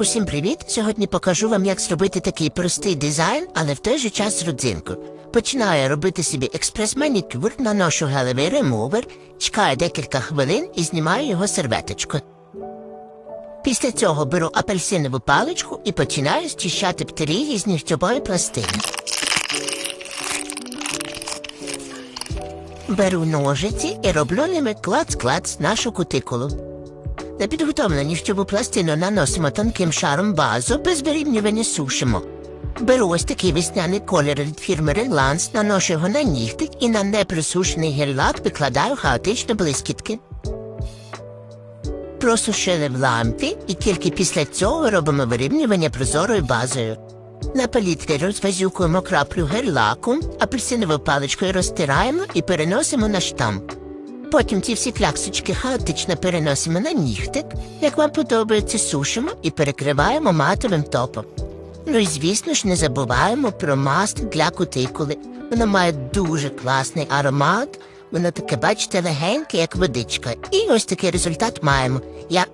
Усім привіт! Сьогодні покажу вам, як зробити такий простий дизайн, але в той же час з родзинкою. Починаю робити собі експрес-манікюр, наношу гелевий ремувер, чекаю декілька хвилин і знімаю його серветочку. Після цього беру апельсинову паличку і починаю зчищати птерії з нігтьової пластини. Беру ножиці і роблю ними клац-клац нашу кутикулу. На підготовлену нігтєву пластину наносимо тонким шаром базу, без вирівнювання сушимо. Беру ось такий весняний колір від фірми Relance, наношу його на нігтик і на неприсушений гель-лак викладаю хаотично блискітки. Просушили в лампі і тільки після цього робимо вирівнювання прозорою базою. На палітрі розвазюкуємо краплю гель-лаку, апельсиновою паличкою розтираємо і переносимо на штамп. Потім ці всі кляксочки хаотично переносимо на нігтик, як вам подобається, сушимо і перекриваємо матовим топом. Ну і звісно ж не забуваємо про масло для кутикули. Воно має дуже класний аромат, воно таке, бачите, легеньке, як водичка. І ось такий результат маємо. Я